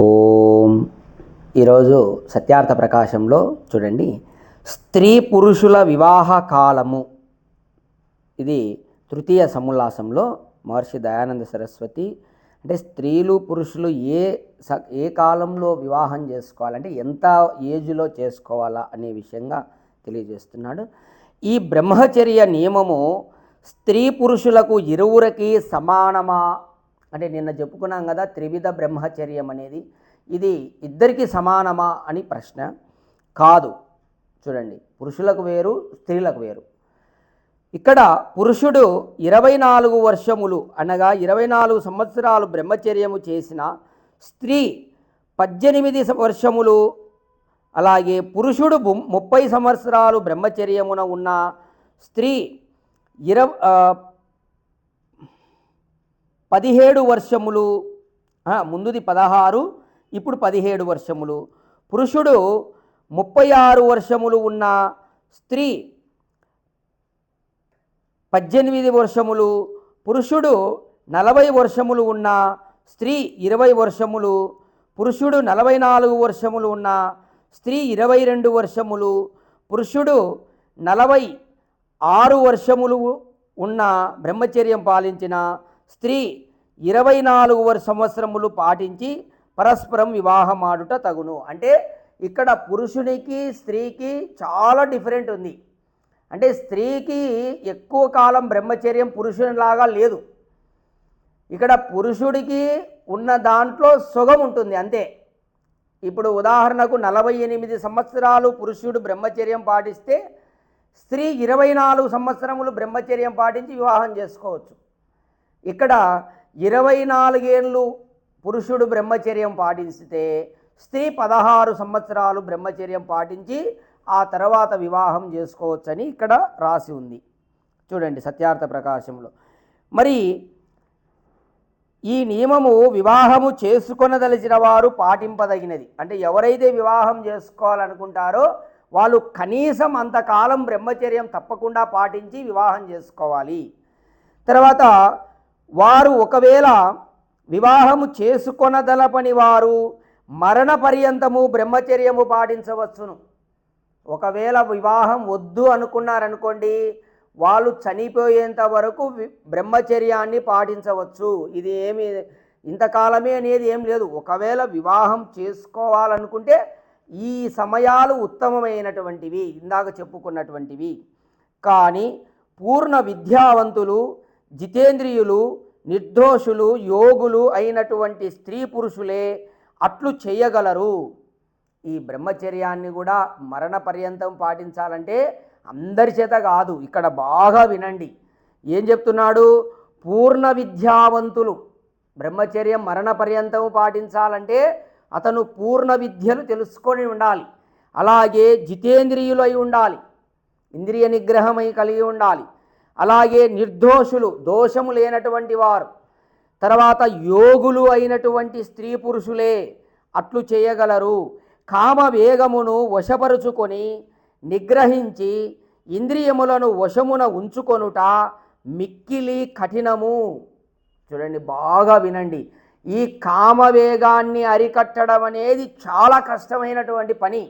ఓం. ఈరోజు సత్యార్థ ప్రకాశంలో చూడండి. స్త్రీ పురుషుల వివాహ కాలము. ఇది తృతీయ సముల్లాసంలో మహర్షి దయానంద సరస్వతి అంటే స్త్రీలు పురుషులు ఏ స ఏ కాలంలో వివాహం చేసుకోవాలంటే ఎంత ఏజ్లో చేసుకోవాలా అనే విషయంగా తెలియజేస్తున్నాడు. ఈ బ్రహ్మచర్య నియమము స్త్రీ పురుషులకు ఇరువురికి సమానమా అంటే నిన్న చెప్పుకున్నాం కదా త్రివిధ బ్రహ్మచర్యం అనేది. ఇది ఇద్దరికి సమానమా అని ప్రశ్న. కాదు. చూడండి. పురుషులకు వేరు స్త్రీలకు వేరు. ఇక్కడ పురుషుడు ఇరవై నాలుగు వర్షములు అనగా ఇరవై నాలుగు సంవత్సరాలు బ్రహ్మచర్యము చేసిన స్త్రీ పద్దెనిమిది వర్షములు అలాగే పురుషుడు ముప్పై సంవత్సరాలు బ్రహ్మచర్యమున ఉన్న స్త్రీ ఇర పదిహేడు వర్షములు ముందుది పదహారు ఇప్పుడు పదిహేడు వర్షములు. పురుషుడు ముప్పై ఆరు వర్షములు ఉన్న స్త్రీ పద్దెనిమిది వర్షములు పురుషుడు నలభై వర్షములు ఉన్న స్త్రీ ఇరవై వర్షములు పురుషుడు నలభై నాలుగు వర్షములు ఉన్న స్త్రీ ఇరవై రెండు వర్షములు పురుషుడు నలభై ఆరు వర్షములు ఉన్న బ్రహ్మచర్యం పాలించిన స్త్రీ ఇరవై నాలుగు సంవత్సరములు పాటించి పరస్పరం వివాహమాడుట తగును. అంటే ఇక్కడ పురుషునికి స్త్రీకి చాలా డిఫరెంట్ ఉంది. అంటే స్త్రీకి ఎక్కువ కాలం బ్రహ్మచర్యం పురుషునిలాగా లేదు. ఇక్కడ పురుషుడికి ఉన్న దాంట్లో సుగం ఉంటుంది అంతే. ఇప్పుడు ఉదాహరణకు నలభై ఎనిమిది సంవత్సరాలు పురుషుడు బ్రహ్మచర్యం పాటిస్తే స్త్రీ ఇరవై నాలుగు సంవత్సరములు బ్రహ్మచర్యం పాటించి వివాహం చేసుకోవచ్చు. ఇక్కడ ఇరవై నాలుగేళ్ళు పురుషుడు బ్రహ్మచర్యం పాటిస్తే స్త్రీ పదహారు సంవత్సరాలు బ్రహ్మచర్యం పాటించి ఆ తర్వాత వివాహం చేసుకోవచ్చని ఇక్కడ రాసి ఉంది. చూడండి సత్యార్థ ప్రకాశంలో. మరి ఈ నియమము వివాహము చేసుకొనదలిచిన వారు పాటింపదగినది. అంటే ఎవరైతే వివాహం చేసుకోవాలనుకుంటారో వాళ్ళు కనీసం అంతకాలం బ్రహ్మచర్యం తప్పకుండా పాటించి వివాహం చేసుకోవాలి. తర్వాత వారు ఒకవేళ వివాహము చేసుకొనదలపని వారు మరణ పర్యంతము బ్రహ్మచర్యము పాటించవచ్చును. ఒకవేళ వివాహం వద్దు అనుకున్నారనుకోండి వాళ్ళు చనిపోయేంత వరకు బ్రహ్మచర్యాన్ని పాటించవచ్చు. ఇది ఏమి ఇంతకాలమే అనేది ఏం లేదు. ఒకవేళ వివాహం చేసుకోవాలనుకుంటే ఈ సమయాలు ఉత్తమమైనటువంటివి ఇందాక చెప్పుకున్నటువంటివి. కానీ పూర్ణ విద్యావంతులు జితేంద్రియులు నిర్దోషులు యోగులు అయినటువంటి స్త్రీ పురుషులే అట్లు చేయగలరు. ఈ బ్రహ్మచర్యాన్ని కూడా మరణ పర్యంతం పాటించాలంటే అందరి చేత కాదు ఇక్కడ బాగా వినండి. ఏం చెప్తున్నాడు? పూర్ణ విద్యావంతులు. బ్రహ్మచర్యం మరణ పర్యంతం పాటించాలంటే అతను పూర్ణ విద్యలు తెలుసుకొని ఉండాలి. అలాగే జితేంద్రియులు అయి ఉండాలి. ఇంద్రియ నిగ్రహమై కలిగి ఉండాలి. అలాగే నిర్దోషులు దోషము లేనటువంటి వారు తర్వాత యోగులు అయినటువంటి స్త్రీ పురుషులే అట్లు చేయగలరు. కామ వేగమును వశపరుచుకొని నిగ్రహించి ఇంద్రియములను వశమున ఉంచుకొనుట మిక్కిలి కఠినము. చూడండి బాగా వినండి. ఈ కామవేగాన్ని అరికట్టడం అనేది చాలా కష్టమైనటువంటి పని.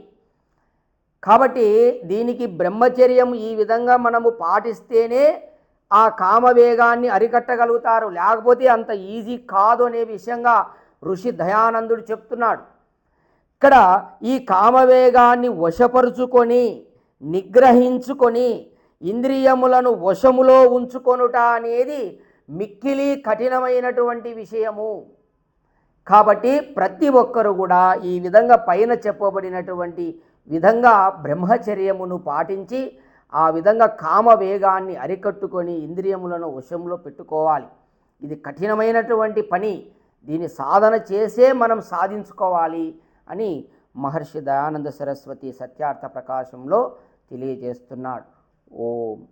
కాబట్టి దీనికి బ్రహ్మచర్యం ఈ విధంగా మనము పాటిస్తేనే ఆ కామవేగాన్ని అరికట్టగలుగుతారు. లేకపోతే అంత ఈజీ కాదు అనే విషయంగా ఋషి దయానందుడు చెప్తున్నాడు. ఇక్కడ ఈ కామవేగాన్ని వశపరుచుకొని నిగ్రహించుకొని ఇంద్రియములను వశములో ఉంచుకొనుట అనేది మిక్కిలి కఠినమైనటువంటి విషయము. కాబట్టి ప్రతి ఒక్కరు కూడా ఈ విధంగా పైన చెప్పబడినటువంటి విధంగా బ్రహ్మచర్యమును పాటించి ఆ విధంగా కామవేగాన్ని అరికట్టుకొని ఇంద్రియములను వశంలో పెట్టుకోవాలి. ఇది కఠినమైనటువంటి పని. దీని సాధన చేసే మనం సాధించుకోవాలి అని మహర్షి దయానంద సరస్వతి సత్యార్థ ప్రకాశంలో తెలియజేస్తున్నాడు. ఓం.